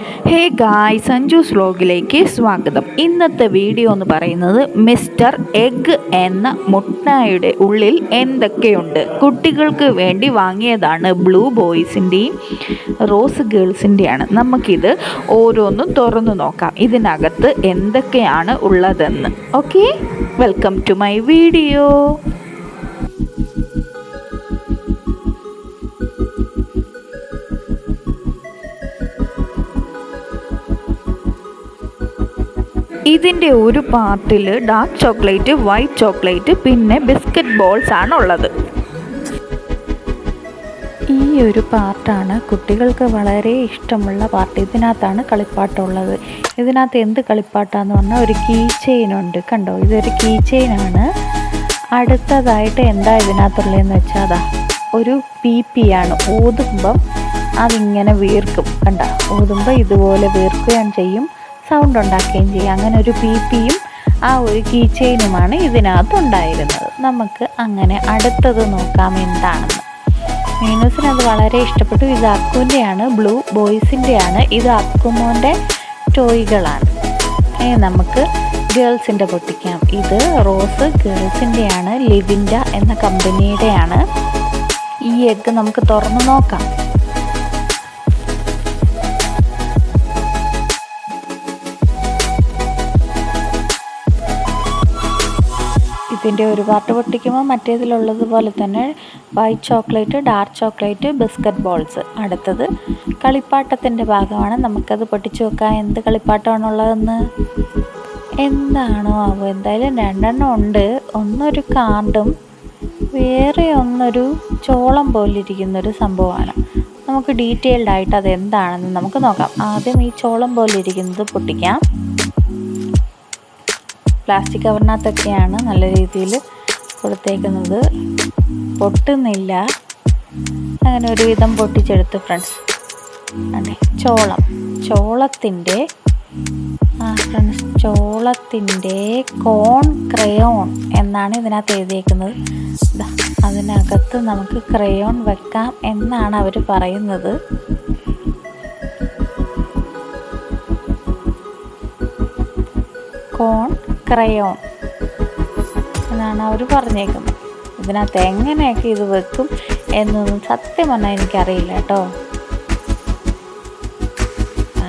ഹേ ഗായ് സഞ്ജു സ്ലോഗിലേക്ക് സ്വാഗതം. ഇന്നത്തെ വീഡിയോ എന്ന് പറയുന്നത് മിസ്റ്റർ എഗ് എന്ന മുട്ടായുടെ ഉള്ളിൽ എന്തൊക്കെയുണ്ട്? കുട്ടികൾക്ക് വേണ്ടി വാങ്ങിയതാണ് ബ്ലൂ ബോയ്സിന്റെയും റോസ് ഗേൾസിന്റെയാണ്. നമുക്കിത് ഓരോന്നും തുറന്നു നോക്കാം. ഇതിനകത്ത് എന്തൊക്കെയാണ് ഉള്ളതെന്ന്. Okay? Welcome to my video. ഇതിന്റെ ഒരു പാർട്ടിൽ ഡാർക്ക് ചോക്ലേറ്റ് വൈറ്റ് ചോക്ലേറ്റ് പിന്നെ ബിസ്ക്കറ്റ് ബോൾസ് ആണ് ഉള്ളത് ഈ ഒരു പാർട്ടാണ് കുട്ടികൾക്ക് വളരെ ഇഷ്ടമുള്ള പാർട്ട്. ഇതിനകത്താണ് കളിപ്പാട്ടമുള്ളത് ഇതിനകത്ത് എന്ത് കളിപ്പാട്ടാന്ന് പറഞ്ഞാൽ ഒരു കീ ചെയിൻ ഉണ്ട്. കണ്ടോ? ഇതൊരു കീ ചെയിനാണ് അടുത്തതായിട്ട് എന്താ ഇതിനകത്തുള്ളതെന്ന് വെച്ചാൽ അതാ ഒരു പി പി ആണ്. ഊതുമ്പം അതിങ്ങനെ വീർക്കും. കണ്ട? ഊതുമ്പോൾ ഇതുപോലെ വീർക്കുകയും ചെയ്യും. സൗണ്ട് ഉണ്ടാക്കുകയും ചെയ്യും. അങ്ങനെ ഒരു പി പിയും ആ ഒരു കീ ചെയിനുമാണ് ഇതിനകത്ത് ഉണ്ടായിരുന്നത്. നമുക്ക് അങ്ങനെ അടുത്തത് നോക്കാം എന്താണെന്ന്. മീനൂസിന് അത് വളരെ ഇഷ്ടപ്പെട്ടു. ഇത് അക്കുവിന്റെയാണ് ബ്ലൂ ബോയ്സിന്റെയാണ്. ഇത് അക്കുമോന്റെ ടോയ്കളാണ്. നമുക്ക് ഗേൾസിന്റെ പൊട്ടിക്കാം. ഇത് റോസ് ഗേൾസിന്റെയാണ് ലിവിൻഡ എന്ന കമ്പനിയുടെയാണ്. ഈ എഗ്ഗ് നമുക്ക് തുറന്നു നോക്കാം. ഇതിന്റെ ഒരു പാർട്ട് പൊട്ടിക്കുമ്പോൾ മറ്റേതിലുള്ളതുപോലെ തന്നെ white chocolate dark chocolate biscuit balls അടുത്തത്. കളിപ്പാട്ടത്തിന്റെ ഭാഗമാണ്. നമുക്കത് പൊട്ടിച്ചു വെക്കാം. എന്ത് കളിപ്പാട്ടമാണുള്ളതെന്ന്? എന്താണോ ആവോ. എന്തായാലും രണ്ടെണ്ണം ഉണ്ട്. ഒന്നൊരു കാർഡും വേറെ ഒന്നൊരു ചോളം പോലിരിക്കുന്നൊരു സംഭവമാണ്. നമുക്ക് ഡീറ്റെയിൽഡ് ആയിട്ട് അത് എന്താണെന്ന് നമുക്ക് നോക്കാം. ആദ്യം ഈ ചോളം പോലിരിക്കുന്നത് പൊട്ടിക്കാം. പ്ലാസ്റ്റിക് കവറിനകത്തൊക്കെയാണ് നല്ല രീതിയിൽ കൊടുത്തേക്കുന്നത്. പൊട്ടുന്നില്ല. അങ്ങനെ ഒരുവിധം പൊട്ടിച്ചെടുത്ത് ഫ്രണ്ട്സ്. അതെ ചോളം. ചോളത്തിന്റെ ഫ്രണ്ട്സ് ചോളത്തിന്റെ കോൺ ക്രയോൺ എന്നാണ് ഇതിനകത്ത് എഴുതിയേക്കുന്നത്. അതിനകത്ത് നമുക്ക് ക്രയോൺ വെക്കാം എന്നാണ് അവർ പറയുന്നത്. കോൺ ക്രയോൺ എന്നാണ് അവർ പറഞ്ഞേക്കുന്നത്. ഇതിനകത്ത് എങ്ങനെയൊക്കെ ഇത് വെക്കും എന്നൊന്നും സത്യം പറഞ്ഞാൽ എനിക്കറിയില്ല കേട്ടോ. ആ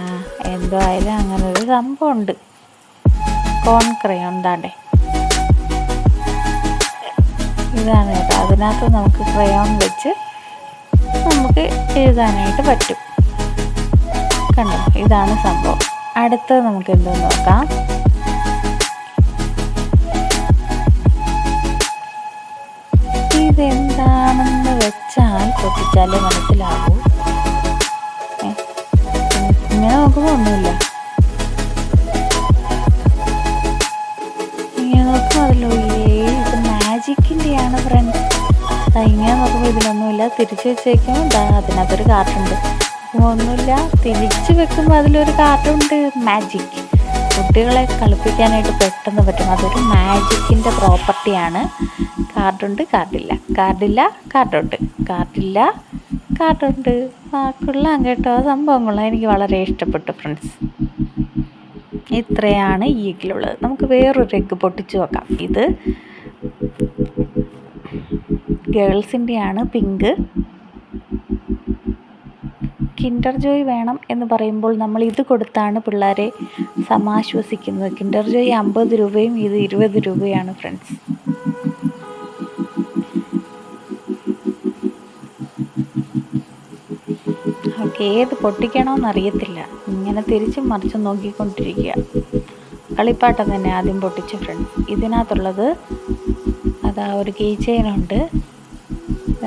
എന്തോ ആയാലും അങ്ങനെ ഒരു സംഭവമുണ്ട്. കോൺ ക്രയോൺ താണ്ടേ ഇതാണ് കേട്ടോ. അതിനകത്ത് നമുക്ക് ക്രയോൺ വെച്ച് നമുക്ക് എഴുതാനായിട്ട് പറ്റും. കണ്ടോ? ഇതാണ് സംഭവം. അടുത്തത് നമുക്ക് എന്തോ നോക്കാം. ഇതെന്താണെന്ന് വെച്ചാൽ പൊട്ടിച്ചാലേ മനസ്സിലാകൂ ഇങ്ങനെ നോക്കുമ്പോൾ ഒന്നുമില്ല. ഇങ്ങനെ നോക്കുമല്ലോ ഏ ഇത് മാജിക്കിന്റെയാണ് ഫ്രണ്ട്സ് ഇങ്ങനെ നോക്കുമ്പോൾ ഇതിലൊന്നുമില്ല. തിരിച്ചു വെച്ചേക്കുമ്പോൾ ഇതാ അതിനകത്തൊരു കാർട്ടുണ്ട് ഒന്നുമില്ല. തിരിച്ചു വെക്കുമ്പോൾ അതിലൊരു കാർട്ടുണ്ട് മാജിക് കുട്ടികളെ കളിപ്പിക്കാനായിട്ട് പെട്ടെന്ന് പറ്റും. അതൊരു മാജിക്കിന്റെ പ്രോപ്പർട്ടിയാണ് കാർഡുണ്ട് കാർഡില്ല കാർഡില്ല കാർഡുണ്ട് കാർഡില്ല കാർഡുണ്ട് ആ കേട്ടോ. എനിക്ക് വളരെ ഇഷ്ടപ്പെട്ടു ഫ്രണ്ട്സ് ഇത്രയാണ് ഈ നമുക്ക് വേറൊരു എഗ്ഗ് പൊട്ടിച്ചു നോക്കാം. ഇത് ഗേൾസിന്റെയാണ് പിങ്ക് കിൻഡർ ജോയ് വേണം എന്ന് പറയുമ്പോൾ നമ്മൾ ഇത് കൊടുത്താണ് പിള്ളേരെ സമാശ്വസിക്കുന്നത്. കിൻഡർ ജോയ് അമ്പത് രൂപയും ഇത് ഇരുപത് രൂപയാണ് ഫ്രണ്ട്സ്. ഓക്കെ ഏത് പൊട്ടിക്കണമെന്നറിയത്തില്ല ഇങ്ങനെ തിരിച്ചും മറിച്ചും നോക്കിക്കൊണ്ടിരിക്കുക. കളിപ്പാട്ടം തന്നെ ആദ്യം പൊട്ടിച്ച ഫ്രണ്ട്സ്. ഇതിനകത്തുള്ളത് അതാ ഒരു കീ ചെയിനുണ്ട്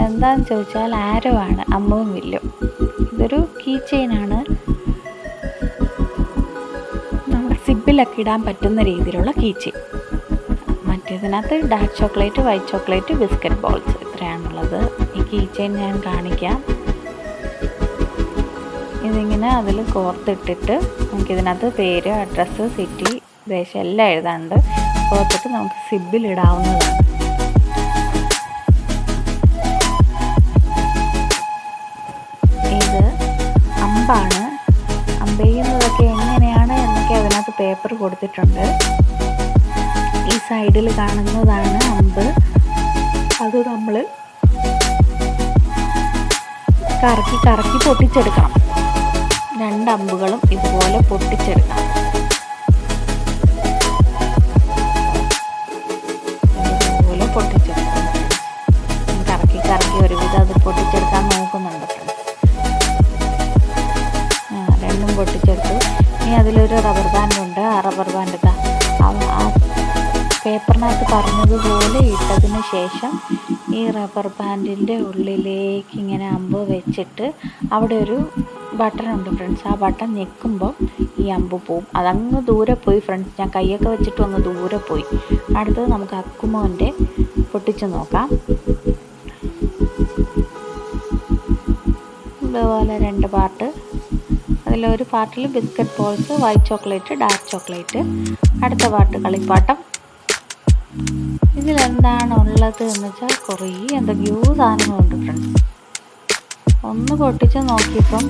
എന്താണെന്ന് ചോദിച്ചാൽ ആരോ ആണ് അമ്മവും വില്ലും. ഇതൊരു കീ ചെയിനാണ് നമ്മുടെ സിബിലൊക്കെ ഇടാൻ പറ്റുന്ന രീതിയിലുള്ള key chain മറ്റേതിനകത്ത് dark chocolate white chocolate biscuit balls ഇത്രയാണുള്ളത്. ഈ കീ ചെയിൻ ഞാൻ കാണിക്കാം. ഇതിങ്ങനെ അതിൽ കോർത്തിട്ടിട്ട് നമുക്കിതിനകത്ത് പേര് അഡ്രസ്സ് സിറ്റി ദേശം എല്ലാം എഴുതാണ്ട് കോർത്തിട്ട് നമുക്ക് സിബിലിടാവുന്നതാണ് പേപ്പർ കൊടുത്തിട്ടുണ്ട്. ഈ സൈഡിൽ കാണുന്നതാണ് അമ്പ്. അത് നമ്മൾ കറക്കി കറക്കി പൊട്ടിച്ചെടുക്കണം. രണ്ട് അമ്പുകളും ഇതുപോലെ പൊട്ടിച്ചെടുക്കണം ഇതുപോലെ പൊട്ടിച്ചെടുക്കണം റബ്ബർ ബാൻഡ് ഇതാ ആ- പേപ്പറിനകത്ത് പറഞ്ഞതുപോലെ ഇട്ടതിന് ശേഷം ഈ റബ്ബർ ബാൻഡിന്റെ ഉള്ളിലേക്ക് ഇങ്ങനെ അമ്പ് വെച്ചിട്ട് അവിടെ ഒരു ബട്ടൺ ഉണ്ട് ഫ്രണ്ട്സ് ആ ബട്ടൺ ഞെക്കുമ്പോൾ ഈ അമ്പ് പോവും. അതങ്ങ് ദൂരെ പോയി ഫ്രണ്ട്സ് ഞാൻ കൈയൊക്കെ വെച്ചിട്ട് അങ്ങ് ദൂരെ പോയി. അടുത്തത് നമുക്ക് അക്കുമോന്റെ പൊട്ടിച്ച് നോക്കാം. ഇതുപോലെ രണ്ട് പാർട്ട് അതിലൊരു പാർട്ടിൽ biscuit balls white chocolate dark chocolate. അടുത്ത പാട്ട് കളിപ്പാട്ടം. ഇതിലെന്താണ് ഉള്ളത് എന്ന് വെച്ചാൽ കുറേ എന്തൊക്കെയോ സാധനങ്ങളുണ്ട് ഫ്രണ്ട്സ് ഒന്ന് പൊട്ടിച്ച് നോക്കിയപ്പം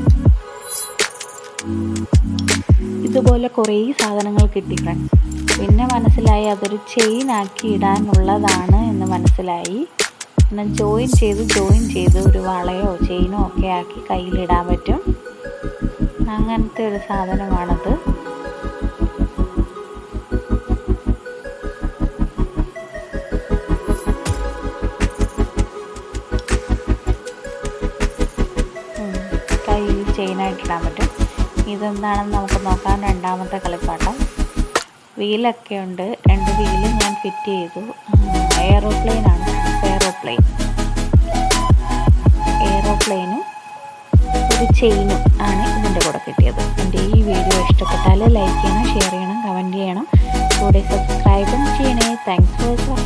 ഇതുപോലെ കുറേ സാധനങ്ങൾ കിട്ടി ഫ്രണ്ട്സ് പിന്നെ മനസ്സിലായി അതൊരു ചെയിൻ ആക്കി ഇടാനുള്ളതാണ് എന്ന് മനസ്സിലായി. പിന്നെ ജോയിൻ ചെയ്ത് ജോയിൻ ചെയ്ത് ഒരു വളയോ ചെയിനോ ഒക്കെ ആക്കി കയ്യിലിടാൻ പറ്റും. അങ്ങനത്തെ ഒരു സാധനമാണത്. കയ്യിൽ ചെയിനായിട്ട് ഇടാൻ പറ്റും. ഇതെന്താണെന്ന് നമുക്ക് നോക്കാം. രണ്ടാമത്തെ കളിപ്പാട്ടം. വീലൊക്കെ ഉണ്ട്. രണ്ട് വീൽ ഞാൻ ഫിറ്റ് ചെയ്തു. എയറോപ്ലെയിനാണ് എയറോപ്ലെയിൻ എയറോപ്ലെയിനും ഒരു ചെയിനും ആണ് ഇതിന്റെ കൂടെ കിട്ടിയത്. എന്റെ ഈ വീഡിയോ ഇഷ്ടപ്പെട്ടാൽ ലൈക്ക് ചെയ്യണം ഷെയർ ചെയ്യണം കമന്റ് ചെയ്യണം. കൂടെ സബ്സ്ക്രൈബും ചെയ്യണേ. Thanks for